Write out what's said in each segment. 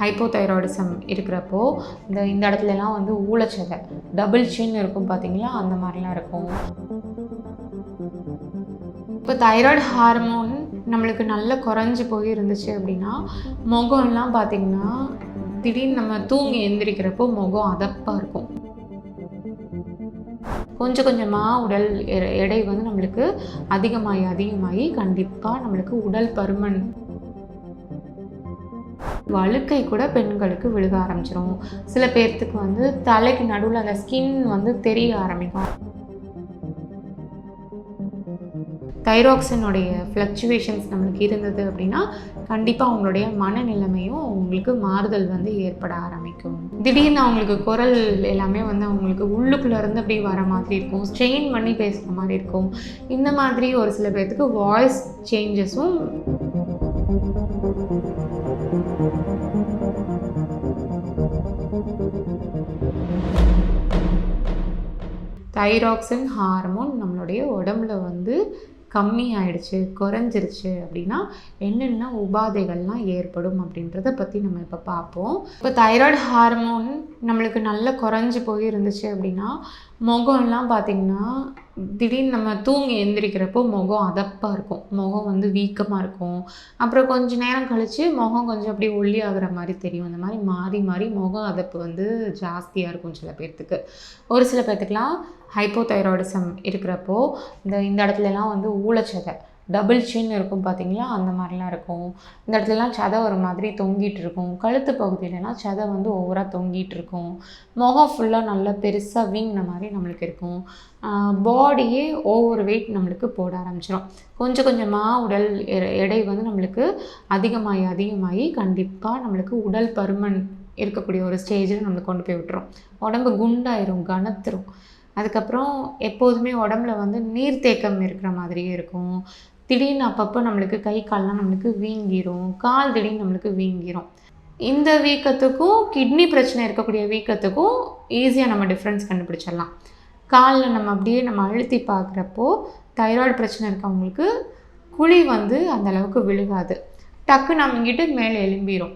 Hypothyroidism இருக்கிறப்போ இந்த இந்த இடத்துலலாம் வந்து ஊழச்சதை டபுள் சின் இருக்கும் பார்த்தீங்களா அந்த மாதிரிலாம் இருக்கும். இப்போ தைராய்டு ஹார்மோன் நம்மளுக்கு நல்லா குறைஞ்சி போய் இருந்துச்சு அப்படின்னா முகம்லாம் பார்த்திங்கன்னா திடீர்னு நம்ம தூங்கி எந்திரிக்கிறப்போ முகம் அதப்பாக இருக்கும். கொஞ்சம் கொஞ்சமாக உடல் எ- எடை வந்து நம்மளுக்கு அதிகமாகி அதிகமாகி கண்டிப்பாக நம்மளுக்கு உடல் பருமன் வழுக்கை கூட பெண்களுக்கு விழுக ஆரம்பிச்சிடும் சில பேர்த்துக்கு வந்து தலைக்கு நடுவில் அந்த ஸ்கின் வந்து தெரிய ஆரம்பிக்கும். தைராக்சினுடைய ஃப்ளக்சுவேஷன்ஸ் நம்மளுக்கு இருந்தது அப்படின்னா கண்டிப்பாக அவங்களுடைய மனநிலைமையும் அவங்களுக்கு மாறுதல் வந்து ஏற்பட ஆரம்பிக்கும். திடீர்னு அவங்களுக்கு குரல் எல்லாமே வந்து அவங்களுக்கு உள்ளுக்குள்ளேருந்து அப்படியே அப்படி வர மாதிரி இருக்கும். ஸ்ட்ரெயின் பண்ணி பேசுகிற மாதிரி இருக்கும். இந்த மாதிரி ஒரு சில பேர்த்துக்கு வாய்ஸ் சேஞ்சஸும் தைராக்சின் ஹார்மோன் நம்மளுடைய உடம்புல வந்து கம்மி ஆயிடுச்சு குறைஞ்சிருச்சு அப்படின்னா என்னென்ன உபாதைகள்லாம் ஏற்படும் அப்படின்றத பற்றி நம்ம இப்போ பார்ப்போம். இப்போ தைராய்டு ஹார்மோன் நம்மளுக்கு நல்லா குறைஞ்சி போயிருந்துச்சு அப்படின்னா முகம்லாம் பார்த்திங்கன்னா திடீர்னு நம்ம தூங்கி எந்திரிக்கிறப்போ முகம் அதப்பாக இருக்கும். முகம் வந்து வீக்கமாக இருக்கும். அப்புறம் கொஞ்ச நேரம் கழித்து முகம் கொஞ்சம் அப்படியே ஒல்லி ஆகிற மாதிரி தெரியும். அந்த மாதிரி மாறி மாறி முகம் அதப்பு வந்து ஜாஸ்தியாக இருக்கும் சில பேர்த்துக்கு. ஒரு சில பேர்த்துக்குலாம் ஹைப்போதைராய்டிசம் இருக்கிறப்போ இந்த இந்த இடத்துலலாம் வந்து ஊழச்சதை டபுள் சின் இருக்கும் பார்த்தீங்களா அந்த மாதிரிலாம் இருக்கும். இந்த இடத்துலலாம் சதை ஒரு மாதிரி தொங்கிட்டு இருக்கும். கழுத்து பகுதியிலலாம் சதை வந்து ஓவராக தொங்கிட்டு இருக்கும். முகம் ஃபுல்லாக நல்லா பெருசாக வீங்கின மாதிரி நம்மளுக்கு இருக்கும். பாடியே ஓவர் வெயிட் நம்மளுக்கு போட ஆரம்பிச்சிடும் கொஞ்சம் கொஞ்சமாக உடல் எ- எடை வந்து நம்மளுக்கு அதிகமாகி அதிகமாகி கண்டிப்பாக நம்மளுக்கு உடல் பருமன் இருக்கக்கூடிய ஒரு ஸ்டேஜில் நம்மளுக்கு கொண்டு போய் விட்டுரும். உடம்பு குண்டாயிரும் கனத்துரும். அதுக்கப்புறம் எப்போதுமே உடம்புல வந்து நீர்த்தேக்கம் இருக்கிற மாதிரியே இருக்கும். திடீர்னு அப்பப்போ நம்மளுக்கு கை கால்லாம் நம்மளுக்கு வீங்கிரும் கால் திடீர்னு நம்மளுக்கு வீங்கிரும். இந்த வீக்கத்துக்கும் கிட்னி பிரச்சனை இருக்கக்கூடிய வீக்கத்துக்கும் ஈஸியாக நம்ம டிஃப்ரென்ஸ் கண்டுபிடிச்சிடலாம். காலில் நம்ம அப்படியே நம்ம அழுத்தி பார்க்குறப்போ தைராய்டு பிரச்சனை இருக்கவங்களுக்கு குழி வந்து அந்த அளவுக்கு விழுகாது. டக்கு நம்ம இங்கிட்டு மேலே எலும்பிடும்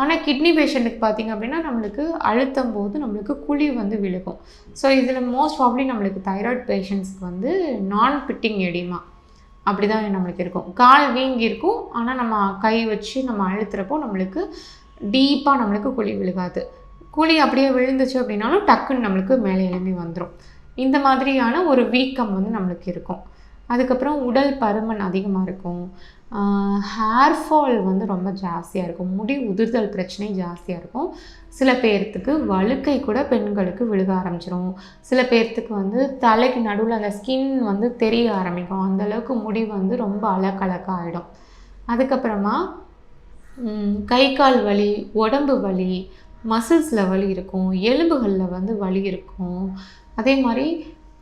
ஆனால் கிட்னி பேஷண்ட்டுக்கு பார்த்தீங்க அப்படின்னா நம்மளுக்கு அழுத்தம் போது நம்மளுக்கு குழி வந்து விழுகும். ஸோ இதில் மோஸ்ட் ப்ராப்ளி நம்மளுக்கு தைராய்டு பேஷண்ட்ஸ்க்கு வந்து நான் பிட்டிங் எடிமா அப்படி தான் நம்மளுக்கு இருக்கும். கால் வீங்கி இருக்கும். ஆனால் நம்ம கை வச்சு நம்ம அழுத்துறப்போ நம்மளுக்கு டீப்பாக நம்மளுக்கு குழி விழுகாது. குழி அப்படியே விழுந்துச்சு அப்படின்னாலும் டக்குன்னு நம்மளுக்கு மேலே எழும்பி வந்துடும் இந்த மாதிரியான ஒரு வீக்கம் வந்து நம்மளுக்கு இருக்கும். அதுக்கப்புறம் உடல் பருமன் அதிகமாக இருக்கும். ஹேர் ஃபால் வந்து ரொம்ப ஜாஸ்தியாக இருக்கும். முடி உதிர்தல் பிரச்சனை ஜாஸ்தியாக இருக்கும். சில பேர்த்துக்கு வழுக்கை கூட பெண்களுக்கு விழுக ஆரம்பிச்சிரும். சில பேர்த்துக்கு வந்து தலைக்கு நடுவில் அந்த ஸ்கின் வந்து தெரிய ஆரம்பிக்கும். அந்தளவுக்கு முடி வந்து ரொம்ப அலக்கலக்க ஆகிடும் அதுக்கப்புறமா கை கால் வலி உடம்பு வலி மசில்ஸில் வலி இருக்கும். எலும்புகளில் வந்து வலி இருக்கும். அதே மாதிரி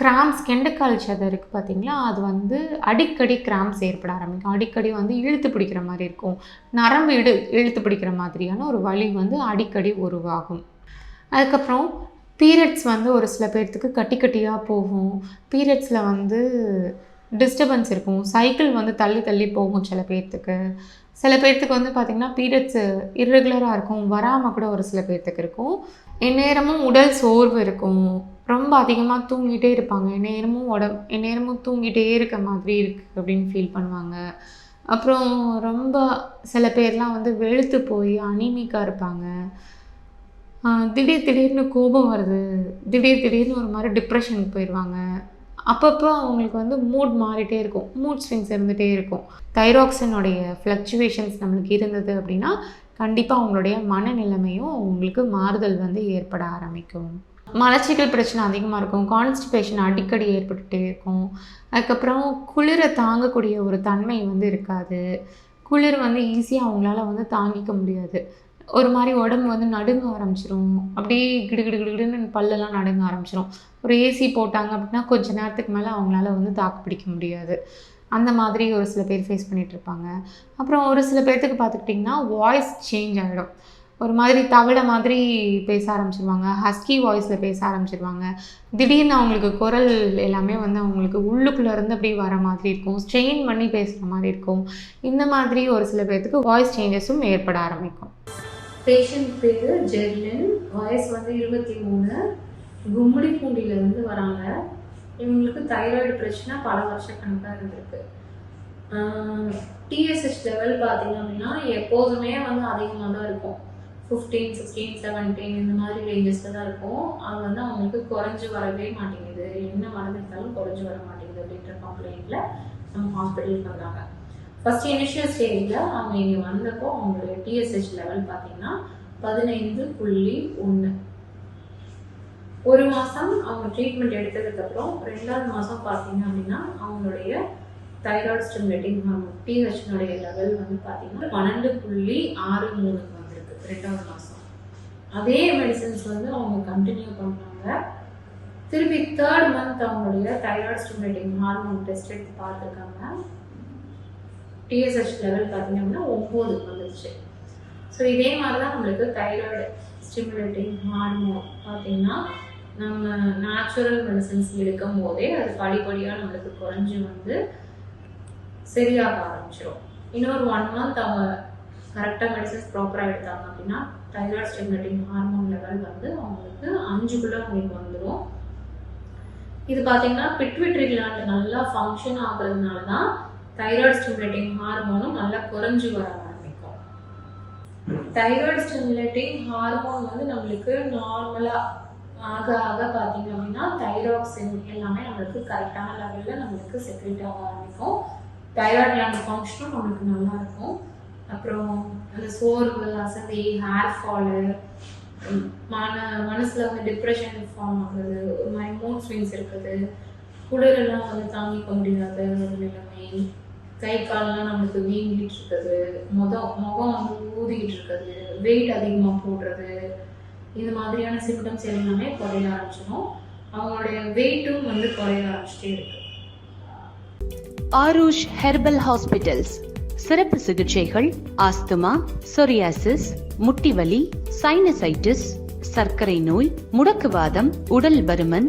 கிராம்ஸ் கெண்டக்கால் சதை இருக்குது பார்த்தீங்களா அது வந்து அடிக்கடி கிராம்ஸ் ஏற்பட ஆரம்பிக்கும். அடிக்கடி வந்து இழுத்து பிடிக்கிற மாதிரி இருக்கும். நரம்பு இடு இழுத்து பிடிக்கிற மாதிரியான ஒரு வலி வந்து அடிக்கடி உருவாகும். அதுக்கப்புறம் பீரியட்ஸ் வந்து ஒரு சில பேர்த்துக்கு கட்டி கட்டியாக போகும். பீரியட்ஸில் வந்து டிஸ்டர்பன்ஸ் இருக்கும். சைக்கிள் வந்து தள்ளி தள்ளி போகும் சில பேர்த்துக்கு. சில பேர்த்துக்கு வந்து பார்த்திங்கன்னா பீரியட்ஸு இர்ரெகுலராக இருக்கும் வராமல் கூட ஒரு சில பேர்த்துக்கு இருக்கும். எந்நேரமும் உடல் சோர்வு இருக்கும். ரொம்ப அதிகமாக தூங்கிட்டே இருப்பாங்க. எந்நேரமும் உடம் எந்நேரமும் தூங்கிட்டே இருக்க மாதிரி இருக்குது அப்படின்னு ஃபீல் பண்ணுவாங்க. அப்புறம் ரொம்ப சில பேர்லாம் வந்து வெளுத்து போய் அனிமிக்காக இருப்பாங்க. திடீர் திடீர்னு கோபம் வருது. திடீர் திடீர்னு ஒரு மாதிரி டிப்ரெஷனுக்கு போயிடுவாங்க அப்பப்போ அவங்களுக்கு வந்து மூட் மாறிட்டே இருக்கும். மூட் ஸ்விங்ஸ் இருந்துகிட்டே இருக்கும். தைராக்சினுடைய ஃப்ளக்சுவேஷன்ஸ் நம்மளுக்கு இருந்தது அப்படின்னா கண்டிப்பாக அவங்களுடைய மனநிலைமையும் அவங்களுக்கு மாறுதல் வந்து ஏற்பட ஆரம்பிக்கும். மலச்சிக்கல் பிரச்சனை அதிகமாக இருக்கும். கான்ஸ்டிபேஷன் அடிக்கடி ஏற்பட்டுகிட்டே இருக்கும். அதுக்கப்புறம் குளிரை தாங்கக்கூடிய ஒரு தன்மை வந்து இருக்காது. குளிர் வந்து ஈஸியாக அவங்களால வந்து தாங்கிக்க முடியாது. ஒரு மாதிரி உடம்பு வந்து நடுங்க ஆரம்பிச்சிரும். அப்படியே கிடு கிடு கிடு கிடுன்னு பல்லெல்லாம் நடுங்க ஆரம்பிச்சிரும். ஒரு ஏசி போட்டாங்க அப்படின்னா கொஞ்ச நேரத்துக்கு மேலே அவங்களால வந்து தாக்கு பிடிக்க முடியாது. அந்த மாதிரி ஒரு சில பேர் ஃபேஸ் பண்ணிட்டு இருப்பாங்க. அப்புறம் ஒரு சில பேர்த்துக்கு பார்த்துக்கிட்டிங்கன்னா வாய்ஸ் சேஞ்ச் ஆகிடும் ஒரு மாதிரி தவளை மாதிரி பேச ஆரம்பிச்சிருவாங்க. ஹஸ்கி வாய்ஸில் பேச ஆரம்பிச்சிருவாங்க. திடீர்னு அவங்களுக்கு குரல் எல்லாமே வந்து அவங்களுக்கு உள்ளுக்குள்ளேருந்து அப்படியே வர மாதிரி இருக்கும். ஸ்ட்ரெயின் பண்ணி பேசுகிற மாதிரி இருக்கும். இந்த மாதிரி ஒரு சில பேர்த்துக்கு வாய்ஸ் சேஞ்சஸும் ஏற்பட ஆரம்பிக்கும். பேஷண்ட் பேர் ஜெர்லின். வயசு வந்து இருபத்தி மூணு. கும்முடி பூண்டியிலேருந்து வராங்க. இவங்களுக்கு தைராய்டு பிரச்சனை பல வருஷ கணக்காக இருந்திருக்கு. டிஎஸ்ஹெச் லெவல் பார்த்தீங்க அப்படின்னா எப்போதுமே வந்து அதிகமாக தான் இருக்கும். ஃபிஃப்டீன் சிக்ஸ்டீன் செவன்டீன் இந்த மாதிரி ரேஞ்சஸில் தான் இருக்கும். அது வந்து அவங்களுக்கு குறைஞ்சி வரவே மாட்டேங்குது. என்ன மருந்து எடுத்தாலும் குறைஞ்சி வர மாட்டேங்குது அப்படின்ற கம்ப்ளைண்ட்டில் நம்ம ஹாஸ்பிட்டலுக்கு வந்தாங்க. ஃபஸ்ட் இனிஷியல் ஸ்டேஜில் அவங்க இங்கே வந்தப்போ அவங்களுடைய டிஎஸ்ஹெச் லெவல் பார்த்தீங்கன்னா பதினைந்து புள்ளி ஒன்று ஒரு மாதம் அவங்க ட்ரீட்மெண்ட் எடுத்ததுக்கப்புறம் ரெண்டாவது மாதம் பார்த்தீங்க அப்படின்னா அவங்களுடைய தைராய்டு ஸ்டிமுலேட்டிங் ஹார்மோன் டிஹெச்னுடைய லெவல் வந்து பார்த்தீங்கன்னா பன்னெண்டு புள்ளி ஆறு மூணுக்கு வந்திருக்கு ரெண்டாவது மாதம் அதே மெடிசன்ஸ் வந்து அவங்க கண்டினியூ பண்ணாங்க திருப்பி தேர்ட் மந்த் அவங்களுடைய தைராய்டு ஸ்டிமுலேட்டிங் ஹார்மோன் டெஸ்ட் எடுத்து பார்த்துருக்காங்க. டிஎஸ்ஹெச் லெவல் பார்த்தீங்க அப்படின்னா ஒம்பது வந்துருச்சு. ஸோ இதே மாதிரி தான் நம்மளுக்கு தைராய்டு ஸ்டிமுலேட்டிங் ஹார்மோன் பார்த்தீங்கன்னா நம்ம நேச்சுரல் மெடிசன்ஸ் எடுக்கும் போதே அது படிப்படியாக நம்மளுக்கு குறைஞ்சி வந்து சரியாக ஆரம்பிச்சிடும் இன்னொரு ஒன் மந்த் அவங்க கரெக்டாக மெடிசன்ஸ் ப்ராப்பராக எடுத்தாங்க அப்படின்னா தைராய்டு ஸ்டிமுலேட்டிங் ஹார்மோன் லெவல் வந்து அவங்களுக்கு அஞ்சுக்குள்ளே அவங்களுக்கு வந்துடும் இது பார்த்தீங்கன்னா பிட்விட்ரி கிளாண்ட் நல்லா ஃபங்க்ஷன் ஆகுறதுனால தான் தைராய்டு ஸ்டிமுலேட்டிங் ஹார்மோனும் நல்லா குறைஞ்சி வர ஆரம்பிக்கும். தைராய்டு ஸ்டிமுலேட்டிங் ஹார்மோன் வந்து நம்மளுக்கு நார்மலாக ஆக ஆக பார்த்தீங்க அப்படின்னா தைராக்சின் எல்லாமே நம்மளுக்கு கரெக்டான லெவலில் நம்மளுக்கு செக்ரேட் ஆக ஆரம்பிக்கும். தைராய்டு கிளாண்ட் ஃபங்க்ஷனும் நம்மளுக்கு நல்லா இருக்கும். அப்புறம் அந்த சோர்வு அசதி ஹேர் ஃபாலு மன மனசில் வந்து டிப்ரெஷன் ஃபார்ம் ஆகுது. ஒரு மாதிரி மூட் ஸ்விங்ஸ் இருக்குது. குளிரெல்லாம் வந்து தாங்கிக்க முடியாத ஒரு நிலைமை. கை கால்லாம் நம்மளுக்கு வீங்கிட்டு இருக்குது முகம் முகம் வந்து ஊதிக்கிட்டு இருக்குது வெயிட் அதிகமாக போடுறது இந்த மாதிரியான சிம்டம்ஸ் எல்லாமே குறைய ஆரம்பிச்சிடும் அவங்களுடைய வெயிட்டும் வந்து குறைய ஆரம்பிச்சிட்டே இருக்கு. ஆரூஷ் ஹெர்பல் ஹாஸ்பிட்டல்ஸ் சிறப்பு சிகிச்சைகள் ஆஸ்துமா சொரியாசிஸ் முட்டிவலி சைனசைட்டிஸ் சர்க்கரை நோய் முடக்குவாதம் உடல் பருமன்